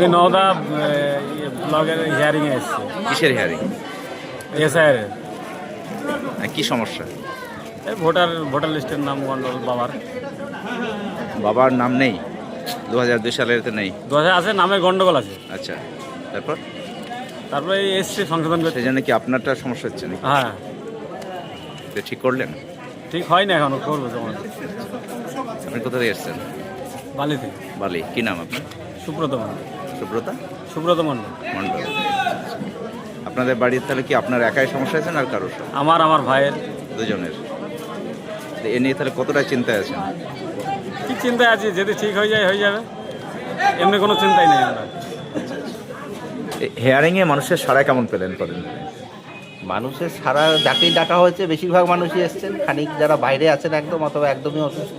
আমি নওদা ব্লগের হিয়ারিংয়ে এসেছি। কিসের হিয়ারিং এসআইয়ের কি সমস্যা? এই ভোটার ভোটার লিস্টের নাম গন্ডল বাবার। বাবার নাম নেই? দু হাজার দুই সালের তো নেই। দু হাজার আছে নামের গন্ডগোল আছে। আচ্ছা তারপর? তারপরে এসছে সংশোধন করতে। সেই জন্য কি আপনারটা সমস্যা হচ্ছে নাকি? হ্যাঁ। তো ঠিক করলেন? ঠিক হয় না এখনও করব তোমার আপনি কোথা থেকে এসছেন? বালি থেকে বালি কি নাম আপনার? সুব্রত মণ্ডল সুব্রতা? সুব্রত মণ্ডল। মণ্ডল। আপনাদের বাড়ির তাহলে কি আপনার একাই সমস্যা আছেন আর কারোর? আমার আমার ভাইয়ের। দুজনের। এ নিয়ে তাহলে কতটা চিন্তায় আছেন? কি চিন্তায় আছি? যদি ঠিক হয়ে যায় হয়ে যাবে। এমনি কোনো চিন্তাই নেই আমরা। হেয়ারিংয়ে মানুষের সারা কেমন পেলেন করেন মানুষের সারা যাকেই ডাকা হয়েছে বেশিরভাগ মানুষই এসছেন। খানিক যারা বাইরে আছেন একদম অথবা একদমই অসুস্থ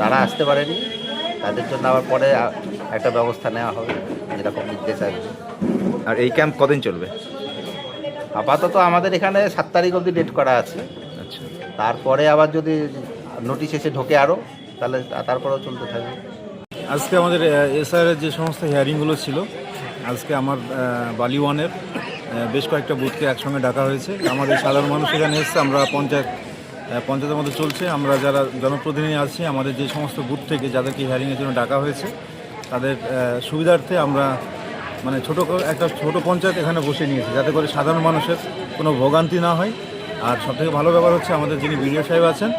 তারা আসতে পারেনি। তাদের জন্য আবার পরে একটা ব্যবস্থা নেওয়া হবে যেরকম নির্দেশ আসবে আর এই ক্যাম্প কদিন চলবে? আপাতত আমাদের এখানে সাত তারিখ অবধি ডেট করা আছে। আচ্ছা। তারপরে আবার যদি নোটিশ এসে ঢোকে আরও তাহলে তারপরেও চলতে থাকবে। আজকে আমাদের এসআইয়ের যে সমস্ত হিয়ারিংগুলো ছিল আজকে আমার বালি ওয়ানের বেশ কয়েকটা বুথকে একসঙ্গে ডাকা হয়েছে। আমাদের সাধারণ মানুষ এখানে এসছে আমরা পঞ্চায়েত পঞ্চায়েতের মধ্যে চলছে। আমরা যারা জনপ্রতিনিধি আছি আমাদের যে সমস্ত বুথ থেকে যাদেরকে হিয়ারিংয়ের জন্য ডাকা হয়েছে তাদের সুবিধার্থে আমরা মানে ছোটো একটা ছোট পঞ্চায়েত এখানে বসে নিয়েছি যাতে করে সাধারণ মানুষের কোনো ভোগান্তি না হয়। আর সবথেকে ভালো ব্যাপার হচ্ছে আমাদের যিনি বিডিও সাহেব আছেন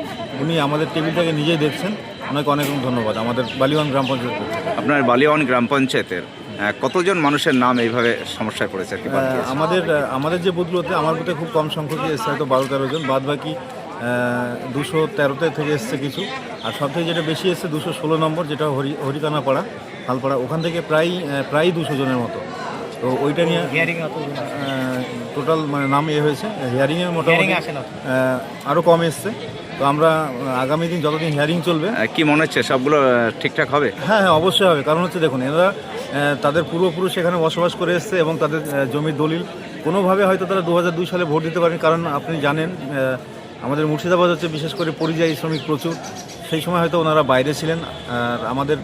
উনি আমাদের টেবিলটাকে নিজেই দেখছেন। ওনাকে অনেক অনেক ধন্যবাদ আমাদের বালিওয়ান গ্রাম পঞ্চায়েত আপনার বালিওয়ান গ্রাম পঞ্চায়েতের কতজন মানুষের নাম এইভাবে সমস্যায় পড়েছে আর কি বাদ আমাদের আমাদের যে বুথগুলোতে আমার বুথে খুব কম সংখ্যক এসছে হয়তো বারো তেরো জন বাদ বাকি দুশো তেরোতে থেকে এসছে কিছু। আর সব থেকে যেটা বেশি এসছে দুশো ষোলো নম্বর যেটা হরি হরিকানা পাড়া হালপাড়া। ওখান থেকে প্রায় প্রায় দুশো জনের মতো। তো ওইটা নিয়ে টোটাল মানে নাম এ হয়েছে। হিয়ারিংয়ে মোটামুটি আরও কম এসছে। তো আমরা আগামী দিন যতদিন হিয়ারিং চলবে কি মনে হচ্ছে সবগুলো ঠিকঠাক হবে? হ্যাঁ হ্যাঁ অবশ্যই হবে। কারণ হচ্ছে দেখুন এরা তাদের পূর্বপুরুষ এখানে বসবাস করে এসছে এবং তাদের জমির দলিল। কোনোভাবে হয়তো তারা দু দুই সালে ভোট দিতে পারেন কারণ আপনি জানেন আমাদের মুর্শিদাবাদ হচ্ছে বিশেষ করে পরিযায়ী শ্রমিক প্রচুর। সেই সময় হয়তো ওনারা বাইরে ছিলেন আর আমাদের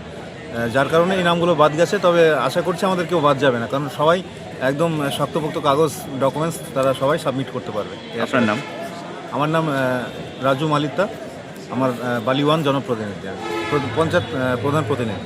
যার কারণে এই নামগুলো বাদ গেছে তবে আশা করছি আমাদের কেউ বাদ যাবে না কারণ সবাই একদম শক্তপোক্ত কাগজ ডকুমেন্টস তারা সবাই সাবমিট করতে পারবে। আপনার নাম? আমার নাম রাজু মালিতা আমার বালিওয়ান জনপ্রতিনিধি পঞ্চায়েত প্রধান প্রতিনিধি।